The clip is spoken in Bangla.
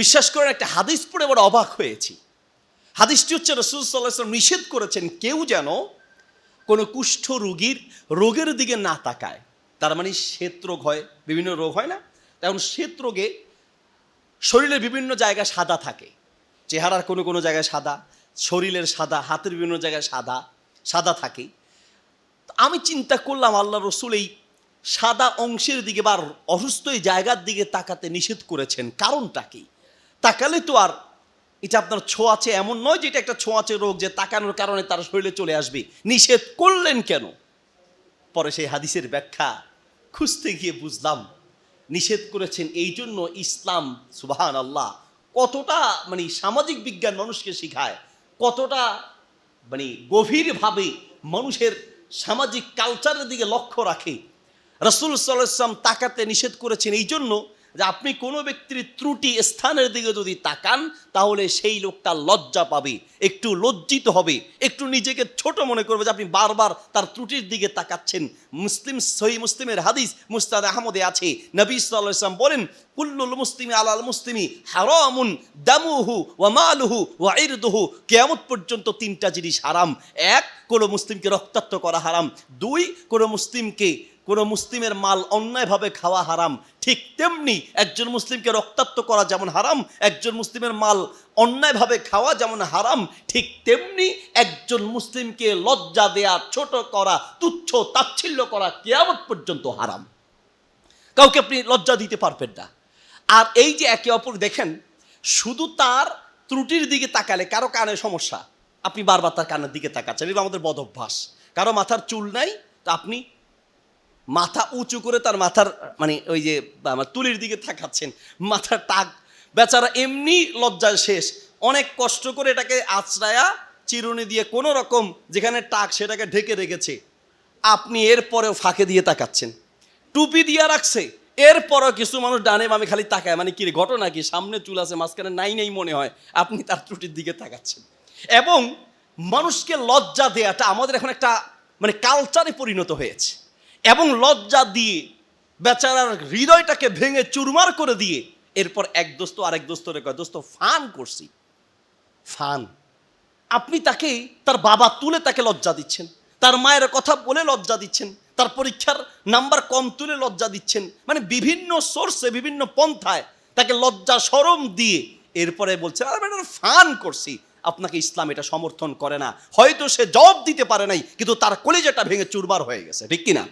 বিশ্বাস করেন, একটা হাদিস পড়ে বড় অবাক হয়েছি। হাদিসটি হচ্ছে রসুল সাল্লাহ নিষেধ করেছেন, কেউ যেন কোনো কুষ্ঠ রোগীর রোগের দিকে না তাকায়। তার মানে শ্বেত রোগ হয়, বিভিন্ন রোগ হয় না। তেমন শ্বেত রোগে শরীরের বিভিন্ন জায়গায় সাদা থাকে। চেহারার কোনো কোনো জায়গায় সাদা, শরীরের সাদা, হাতের বিভিন্ন জায়গায় সাদা সাদা থাকে। আমি চিন্তা করলাম, আল্লাহ রসুল এই সাদা অংশের দিকে বা অসুস্থ জায়গার দিকে তাকাতে নিষেধ করেছেন। কারণটা কি? তাকালে তো আর এটা আপনার ছোঁয়াচে এমন নয় যে এটা একটা ছোঁয়াচে রোগ যে তাকানোর কারণে তার শরীরে চলে আসবে। নিষেধ করলেন কেন? পরে সেই হাদিসের ব্যাখ্যা খুঁজতে গিয়ে বুঝলাম, নিষেধ করেছেন এই জন্য ইসলাম সুবাহান আল্লাহ কতটা মানে সামাজিক বিজ্ঞান মানুষকে শেখায়, কতটা মানে গভীরভাবে মানুষের সামাজিক কালচারের দিকে লক্ষ্য রাখে। রসুল সাল্লাম তাকাতে নিষেধ করেছেন এই জন্য যে আপনি কোনো ব্যক্তির ত্রুটি স্থানের দিকে যদি তাকান, তাহলে সেই লোকটা লজ্জা পাবে, একটু লজ্জিত হবে, একটু নিজেকে ছোট মনে করবে যে আপনি বারবার তার ত্রুটির দিকে তাকাচ্ছেন। মুসলিম, সহি মুসলিমের হাদিস মুস্তাদ আহমদে আছে। নবী সাল্লাহ ইসলাম বলেন, কুল্লুল মুসলিমি আলাল মুসলিমি হারামুন দামুহু ওয়া মালুহু ওয়া ইরদুহু। কেয়ামত পর্যন্ত তিনটা জিনিস হারাম। এক, কোনো মুসলিমকে রক্তাক্ত করা হারাম। দুই, কোনো মুসলিমকে কোনো মুসলিমের মাল অন্যায়ভাবে খাওয়া হারাম। ঠিক তেমনি একজন মুসলিমকে রক্তাক্ত করা যেমন হারাম, একজন মুসলিমের মাল অন্যায়ভাবে খাওয়া যেমন হারাম, ঠিক তেমনি একজন মুসলিমকে লজ্জা দেয়া, ছোট করা, তুচ্ছ, তাচ্ছিল্য করা কেয়ামত পর্যন্ত হারাম। কাউকে আপনি লজ্জা দিতে পারবেন না। আর এই যে একে অপর দেখেন, শুধু তার ত্রুটির দিকে তাকালে কারও কানে সমস্যা। আপনি বারবার তার কানের দিকে তাকাচ্ছেন এটা আমাদের বদ অভ্যাস। কারও মাথার চুল নাই, তা আপনি মাথা উঁচু করে তার মাথার মানে ওই যে, আমার তুলির দিকে তাকাচ্ছেন, মাথার টাক বেচারা এমনি লজ্জায় শেষ। অনেক কষ্ট করে এটাকে আছড়ায়া চিরুনি দিয়ে কোনো রকম যেখানে টাক সেটাকে ঢেকে রেখেছে। আপনি এরপরেও ফাঁকে দিয়ে তাকাচ্ছেন। টুপি দিয়ে রাখছে। এরপরও কিছু মানুষ ডানে বামে খালি তাকায়। মানে কি ঘটনা কি? সামনে চুল আছে, মাঝখানে নাই নেই মনে হয়। আপনি তার ত্রুটির দিকে তাকাচ্ছেন। এবং মানুষকে লজ্জা দেয়াটা আমাদের এখন একটা মানে কালচারে পরিণত হয়েছে। এবং লজ্জা দিয়ে বেচারার হৃদয়টাকে ভেঙে চুরমার করে দিয়ে এরপর এক দোস্ত আরেক দোস্তরে কয়, দোস্ত, ফান করছি। ফান। আপনি তাকে, তার বাবা তুলে তাকে লজ্জা দিচ্ছেন। তার মায়ের কথা বলে লজ্জা দিচ্ছেন। তার পরীক্ষার নাম্বার কম তুলে লজ্জা দিচ্ছেন। মানে বিভিন্ন সোর্সে বিভিন্ন পন্থায় তাকে লজ্জা সরম দিয়ে এরপরে বলছে, আরে ম্যাডাম ফান করছি। আপনাকে ইসলাম এটা সমর্থন করে না। হয়তো সে জবাব দিতে পারে নাই, কিন্তু তার কলেজাটা ভেঙে চুরবার হয়ে গেছে। ঠিক কিনা?